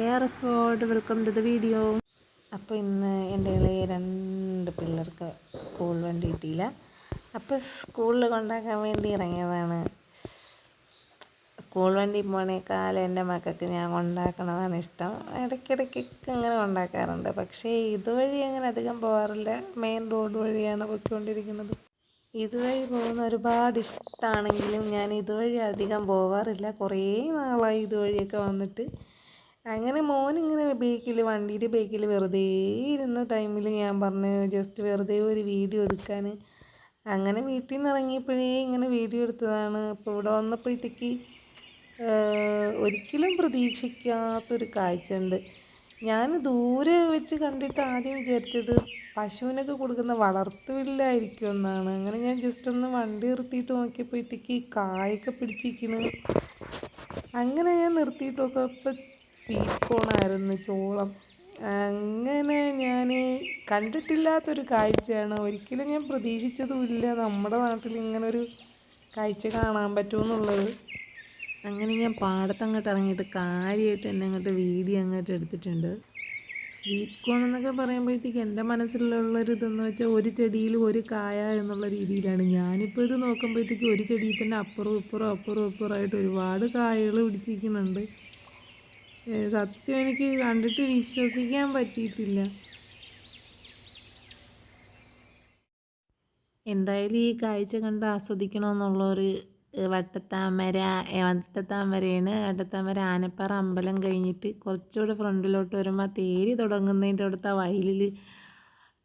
A R S welcome to the video അപ്പോൾ ഇന്ന് എന്റെ ഇളയ രണ്ട് പിള്ളേർക്ക് സ്കൂൾ വണ്ടി കിട്ടിയില്ല അപ്പോൾ സ്കൂളിൽ കൊണ്ടാക്കാൻ വേണ്ടി ഇറങ്ങിയതാണ്. സ്കൂൾ വണ്ടി പോണേക്കാളും എന്റെ മക്കൾക്ക് ഞാൻ കൊണ്ടാക്കണതാണ് ഇഷ്ടം. ഇടയ്ക്കിടയ്ക്കൊക്കെ അങ്ങനെ കൊണ്ടാക്കാറുണ്ട്. പക്ഷേ ഇതുവഴി അങ്ങനെ അധികം പോകാറില്ല മെയിൻ റോഡ് വഴിയാണ് പോയിക്കൊണ്ടിരിക്കുന്നത്. ഇതുവഴി പോകുന്ന ഒരുപാട് ഇഷ്ടമാണെങ്കിലും ഞാൻ ഇതുവഴി അധികം പോകാറില്ല കുറേ നാളായി ഇതുവഴിയൊക്കെ വന്നിട്ട്. അങ്ങനെ മോൻ ഇങ്ങനെ ബേക്കിൽ വണ്ടിയുടെ ബേക്കിൽ വെറുതെ ഇരുന്ന ടൈമിൽ ഞാൻ പറഞ്ഞു ജസ്റ്റ് വെറുതെ ഒരു വീഡിയോ എടുക്കാൻ അങ്ങനെ വീട്ടിൽ നിന്ന് ഇറങ്ങിയപ്പോഴേ ഇങ്ങനെ വീഡിയോ എടുത്തതാണ്. അപ്പോൾ ഇവിടെ വന്നപ്പോഴത്തേക്ക് ഒരിക്കലും പ്രതീക്ഷിക്കാത്തൊരു കാഴ്ച ഉണ്ട് ഞാൻ ദൂരെ വെച്ച് കണ്ടിട്ട് ആദ്യം വിചാരിച്ചത് പശുവിനൊക്കെ കൊടുക്കുന്ന വളർത്തുവില്ലായിരിക്കും എന്നാണ്. അങ്ങനെ ഞാൻ ജസ്റ്റ് ഒന്ന് വണ്ടി നിർത്തിയിട്ട് നോക്കിയപ്പോഴത്തേക്ക് കായൊക്കെ പിടിച്ചിരിക്കണ്. അങ്ങനെ ഞാൻ നിർത്തിയിട്ട് നോക്കിയപ്പോൾ സ്വീറ്റ് കോണായിരുന്നു ചോളം. അങ്ങനെ ഞാൻ കണ്ടിട്ടില്ലാത്തൊരു കാഴ്ചയാണ്. ഒരിക്കലും ഞാൻ പ്രതീക്ഷിച്ചതുമില്ല നമ്മുടെ നാട്ടിൽ ഇങ്ങനെ ഒരു കാഴ്ച കാണാൻ പറ്റുമെന്നുള്ളത്. അങ്ങനെ ഞാൻ പാടത്തങ്ങോട്ട് ഇറങ്ങിയിട്ട് കാര്യമായിട്ട് എന്നെ അങ്ങോട്ട് വീഡിയോ അങ്ങോട്ട് എടുത്തിട്ടുണ്ട്. സ്വീറ്റ് കോൺ എന്നൊക്കെ പറയുമ്പോഴത്തേക്ക് എന്റെ മനസ്സിലുള്ളൊരു ഇതെന്ന് വെച്ചാൽ ഒരു ചെടിയിൽ ഒരു കായ എന്നുള്ള രീതിയിലാണ്. ഞാനിപ്പോൾ ഇത് നോക്കുമ്പോഴത്തേക്ക് ഒരു ചെടിയിൽ തന്നെ അപ്പുറവും ഇപ്പുറവും അപ്പുറവും ഇപ്പുറമായിട്ട് ഒരുപാട് കായകൾ പിടിച്ചിരിക്കുന്നുണ്ട്. സത്യം എനിക്ക് കണ്ടിട്ട് വിശ്വസിക്കാൻ പറ്റിയിട്ടില്ല. എന്തായാലും ഈ കാഴ്ച കണ്ട് ആസ്വദിക്കണമെന്നുള്ളൊരു വട്ടത്താമര വട്ടത്താമരയാണ്. വട്ടത്താമര ആനപ്പാറ അമ്പലം കഴിഞ്ഞിട്ട് കുറച്ചുകൂടെ ഫ്രണ്ടിലോട്ട് വരുമ്പോൾ തേരി തുടങ്ങുന്നതിന്റെ അടുത്ത് ആ വയലിൽ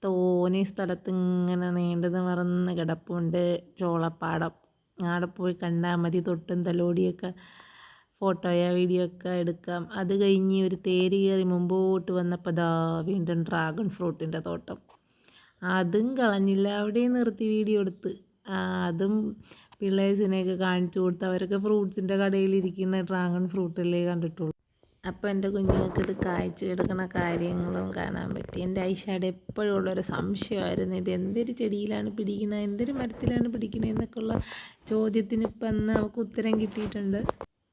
തോനെ സ്ഥലത്ത് ഇങ്ങനെ നീണ്ടത് മറന്ന് കിടപ്പുണ്ട്. ചോളപ്പാടം. ആടെ പോയി കണ്ടാൽ മതി. തൊട്ടും തലോടിയൊക്കെ ഫോട്ടോയോ വീഡിയോ ഒക്കെ എടുക്കാം. അത് കഴിഞ്ഞ് ഒരു തേര് കയറി മുമ്പോട്ട് വന്നപ്പോൾ ദാ വീണ്ടും ഡ്രാഗൺ ഫ്രൂട്ടിന്റെ തോട്ടം. അതും കളഞ്ഞില്ല. അവിടെ നിർത്തി വീഡിയോ എടുത്ത്. അതും പിള്ളേഴ്സിനെയൊക്കെ കാണിച്ചു കൊടുത്ത്. അവരൊക്കെ ഫ്രൂട്ട്സിന്റെ കടയിലിരിക്കുന്ന ഡ്രാഗൺ ഫ്രൂട്ടല്ലേ കണ്ടിട്ടുള്ളൂ. അപ്പോൾ എന്റെ കുഞ്ഞുങ്ങൾക്ക് ഇത് കാഴ്ച എടുക്കുന്ന കാര്യങ്ങളും കാണാൻ പറ്റി. എന്റെ ഐഷാടെ എപ്പോഴും ഉള്ളൊരു സംശയമായിരുന്നു. ഇത് എന്തൊരു ചെടിയിലാണ് പിടിക്കുന്നത് എന്തൊരു മരത്തിലാണ് പിടിക്കുന്നത് എന്നൊക്കെയുള്ള ചോദ്യത്തിന് ഇപ്പം അന്ന് അവൾക്ക് ഉത്തരം കിട്ടിയിട്ടുണ്ട്.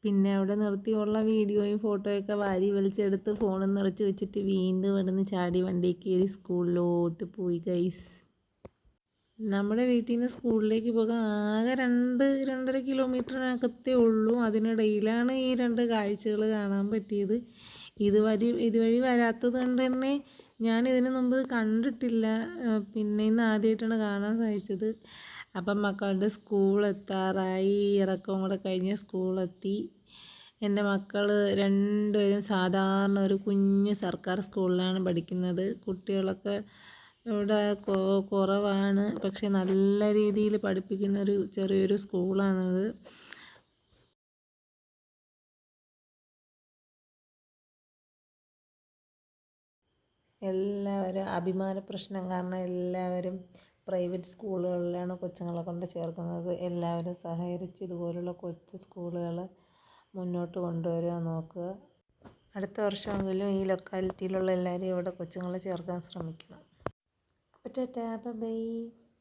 പിന്നെ അവിടെ നിർത്തിയുള്ള വീഡിയോയും ഫോട്ടോയൊക്കെ വാരി വലിച്ചെടുത്ത് ഫോണിൽ നിറച്ച് വെച്ചിട്ട് വീണ്ടും ഇവിടുന്ന് ചാടി വണ്ടി കയറി സ്കൂളിലോട്ട് പോയി ഗൈസ് നമ്മുടെ വീട്ടിൽ നിന്ന് സ്കൂളിലേക്ക് പോകാൻ ആകെ രണ്ട് രണ്ടര കിലോമീറ്ററിനകത്തേ ഉള്ളൂ. അതിനിടയിലാണ് ഈ രണ്ട് കാഴ്ചകൾ കാണാൻ പറ്റിയത്. ഇതുവഴി ഇതുവഴി വരാത്തത് കൊണ്ട് തന്നെ ഞാൻ ഇതിനു മുമ്പ് കണ്ടിട്ടില്ല. പിന്നെ ഇന്ന് ആദ്യമായിട്ടാണ് കാണാൻ സാധിച്ചത്. അപ്പം മക്കളുടെ സ്കൂൾ എത്താറായി. ഇറക്കം കൂടെ കഴിഞ്ഞ് സ്കൂളെത്തി എന്റെ മക്കൾ രണ്ടുപേരും സാധാരണ ഒരു കുഞ്ഞ് സർക്കാർ സ്കൂളിലാണ് പഠിക്കുന്നത്. കുട്ടികളൊക്കെ ഇവിടെ കുറവാണ്. പക്ഷെ നല്ല രീതിയിൽ പഠിപ്പിക്കുന്ന ഒരു ചെറിയൊരു സ്കൂളാണത് എല്ലാവരും അഭിമാന പ്രശ്നം കാരണം എല്ലാവരും പ്രൈവറ്റ് സ്കൂളുകളിലാണ് കൊച്ചുങ്ങളെ കൊണ്ട് ചേർക്കുന്നത്. എല്ലാവരും സഹകരിച്ച് ഇതുപോലുള്ള കൊച്ചു സ്കൂളുകൾ മുന്നോട്ട് കൊണ്ടുവരാൻ നോക്കുക. അടുത്ത വർഷമെങ്കിലും ഈ ലൊക്കാലിറ്റിയിലുള്ള എല്ലാവരും ഇവിടെ കൊച്ചുങ്ങളെ ചേർക്കാൻ ശ്രമിക്കണം. അപ്പോൾ ടാറ്റാ ബൈ.